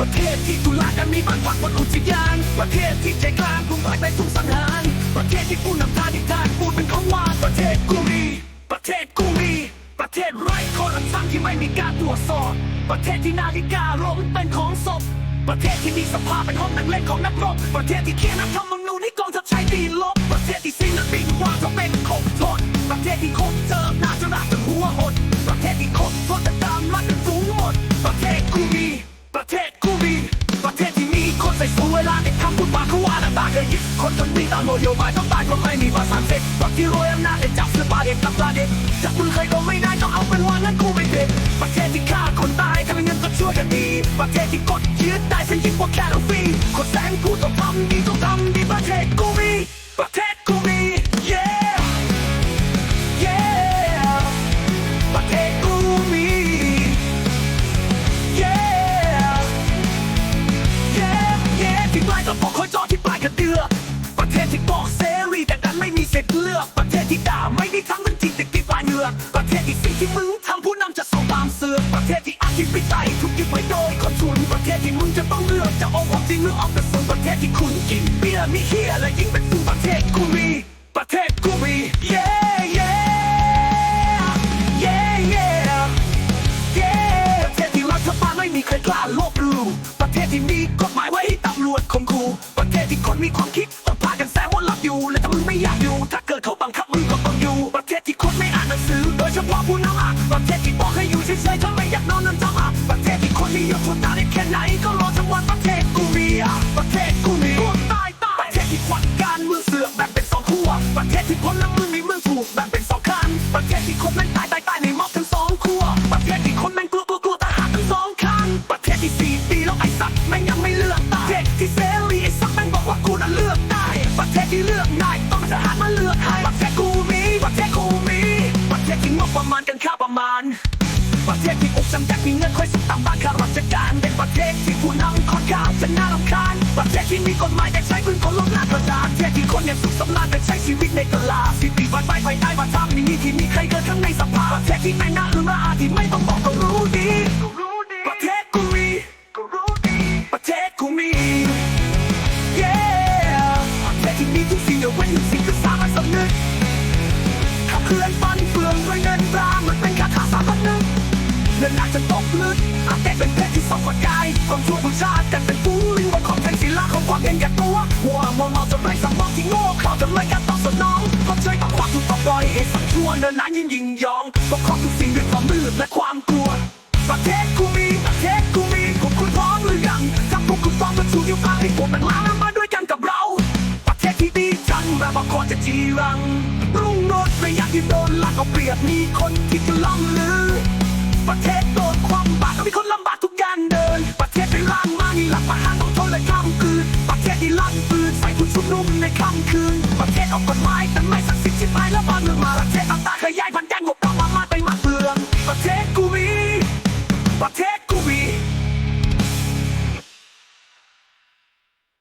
ประเทศที่ตุลาการมีบ้านพักบนอุทยาน ประเทศที่ใจกลางกรุงหมายไปถูกสังหาร ประเทศที่ผู้นำทางนิทานพูดเป็นของหวานประเทศกูมี ประเทศกูมี ประเทศไร้คอร์รัปชันที่ไม่มีการตรวจสอบ ประเทศที่นาฬิกาล้มเป็นของศพ ประเทศที่มีสภาเป็นห้องนั่งเล่นของนักรบ ประเทศที่เขียนรัฐธรรมนูญให้กองทัพใช้ตีลบ ประเทศที่สิ้นบินว่าจะเป็นขบทนประเทศที่คน คนจนมีตามโมเดลมายต้องตายเพราะไม่มีภาษาเซ็กประเทศรวยอำนาจได้จับเสื้อปลาเด็กกับปลาเด็กจับมือใครก็ไม่ได้ต้องเอาเป็นว่างั้นกูไม่เด็กประเทศที่ฆ่าคนตายทำเงินก็ช่วยกันดีประเทศที่กดยืดได้ซะยิ่งกว่าแค่เราฟรีคนแสนกูต้องทำดีต้องทำดีประเทศกู เหงือกประเทศที่สิ่งที่มึงทำผู้นำจะส่งตามเสือประเทศที่อาชีพวิจัยถูกยึดไว้โดยคนทุนประเทศที่มึงจะต้องเลือกจะเอาความจริงหรือเอาแต่ส่วนประเทศที่คุณกินเบียร์มีเฮียและยิ่งเป็นฟูประเทศกูมีประเทศกูมี yeah yeah yeah yeah เย้ประเทศที่รัฐบาลไม่มีใครกล้าลบลู่ประเทศที่มีกฎหมายไว้ให้ตำรวจข่มขู่ประเทศที่คนมีความคิดต้องพากันแซงว่าหลับอยู่ งถูกแบ่งเป็นสองข้างประเทศที่คนแม่งตายตายตายในม็อบทั้งสองขั้วประเทศที่คนแม่งกลัวกลัวกลัวทหารทั้งสองข้างประเทศที่สี่ปีแล้วไอ้สัตว์แม่งยังไม่เลือกตายประเทศที่เสรีไอ้สัตว์แม่งบอกว่ากูน่ะเลือกได้ ประเทศที่เลือกนายต้องทหารมาเลือกให้ประเทศกูมีประเทศกูมีประเทศที่งบประมาณกันค่าประมาณประเทศที่อกจำแจกมีเงินค่อยสุดตามบ้านข้าราชการเป็นประเทศที่ผู้นำค่อนข้างจะน่ารำคาญประเทศที่มีกฎหมายแต่ใช้ปืนคนลงหน้ากระดาษประเทศที่คนยังสุขสำราญแต่ใช้ชีวิตในตลาดสิ บปีวันไปภายในวันทำนี่ที่มีใครเกิดข้งในสภาประเทศที่ไม่น่าลืมละอาที่ไม่ต้องบอกก็รู้ดีประเทศกูมีประเทศกูมี yeah ประเทศที่มีทุกสิ่งยกเว้นหนึ่งสิ่งคือสามัญสำนึกขับเคลื่อนฟันเฟืองด้วยเงินตรามันเป็นคาถาสามัญนึงเงินอาจจะตกลึกอาจแต่เป็นเพศที่สองกว่ากายความชั่วของชาติแต่เป็นฟูลิงบนของแทนศิลาของความเห็นแก่ตัว เนินหนายิ่งยิงยองปกครองทุกสิ่งด้วยความมืดและความกลัว ประเทศกูมีประเทศกูมีพวกคุณพร้อมหรือยังถ้าพวกคุณพร้อมาชูนิ้วกลางให้ผมมันล้างมาด้วยกันกับเรา ประเทศที่ดีจังแบบว่าคนจะจีรังรุ่งโรจน์ไม่อยากที่โดนลักเอาเปรียบมีคนที่จะล่ำลือ ชุมนุมในค่ำคืนประเทศออกกฎหมายแต่ไม่สักสิทธิ์ที่ไปแล้วบ้านเมืองมาประเทศต่างๆขยายพันแดงหก